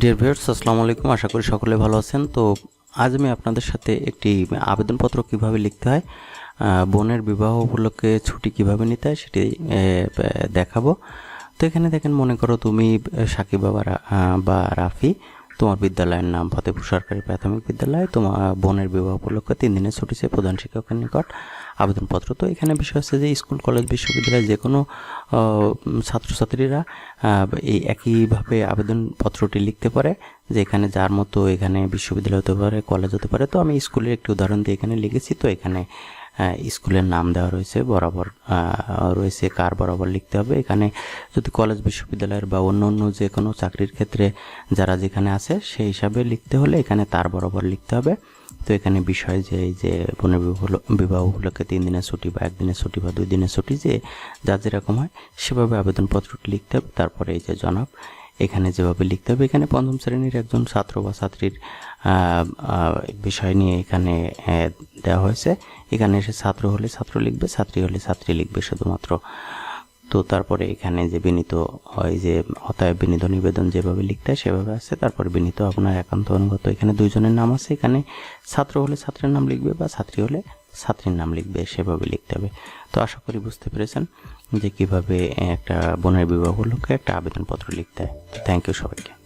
Dear viewers আসসালামু আলাইকুম। আশা করি সকলে ভালো আছেন। তো আজ আমি আপনাদের সাথে একটি আবেদনপত্র কীভাবে লিখতে হয় বোনের বিবাহ উপলক্ষে ছুটি কীভাবে নিতে হয় সেটি দেখাবো। তো এখানে দেখেন, মনে করো তুমি সাকিব বাবা বা রাফি। তোমার বিদ্যালয়ের নাম ফতেপুর সরকারি প্রাথমিক বিদ্যালয়, তোমার বোনের বিবাহ উপলক্ষে তিন দিনের ছুটি প্রধান শিক্ষকের নিকট আবেদনপত্র। তো এখানে বিষয় হচ্ছে যে স্কুল, কলেজ বিশ্ববিদ্যালয় যে কোনো ছাত্রছাত্রীরা এই একইভাবে আবেদনপত্রটি লিখতে পারে যে এখানে যার মতো এখানে বিশ্ববিদ্যালয় হতে পারে, কলেজ হতে পারে। তো আমি স্কুলের একটি উদাহরণ দিয়ে এখানে লিখেছি। তো এখানে স্কুলের নাম দেওয়া রয়েছে, বরাবর রয়েছে, কার বরাবর লিখতে হবে। এখানে যদি কলেজ বিশ্ববিদ্যালয়ের বা অন্য অন্য যে কোনো চাকরির ক্ষেত্রে যারা যেখানে আছে, সেই হিসাবে লিখতে হলে এখানে তার বরাবর লিখতে হবে। তো এখানে বিষয় যে, এই যে পুনর্বিবাহ বিবাহ উপলক্ষে তিন দিনের ছুটি বা একদিনের ছুটি বা দুই দিনের ছুটি যে, যা যেরকম হয়, সেভাবে আবেদনপত্রটি লিখতে হবে। তারপরে এই যে জনাব এখানে যেভাবে লিখতে হবে, এখানে পঞ্চম শ্রেণির একজন ছাত্র বা ছাত্রীর বিষয় নিয়ে এখানে দেওয়া হয়েছে। এখানে এসে ছাত্র হলে ছাত্র লিখবে, ছাত্রী হলে ছাত্রী লিখবে শুধুমাত্র। তো তারপরে এখানে যে বিনীত হয় যে অতএব বিনীত নিবেদন যেভাবে লিখতে হয় সেভাবে আছে। তারপরে বিনীত আপনার একান্ত অনুগত। এখানে দুইজনের নাম আছে। এখানে ছাত্র হলে ছাত্রের নাম লিখবে বা ছাত্রী হলে ছাত্রীর নাম লিখবে, সেভাবে লিখতে হবে। তো আশা করি বুঝতে পেরেছেন যে কীভাবে একটা বোনের বিবাহ উপলক্ষে একটা আবেদনপত্র লিখতে হয়। থ্যাংক ইউ সবাইকে।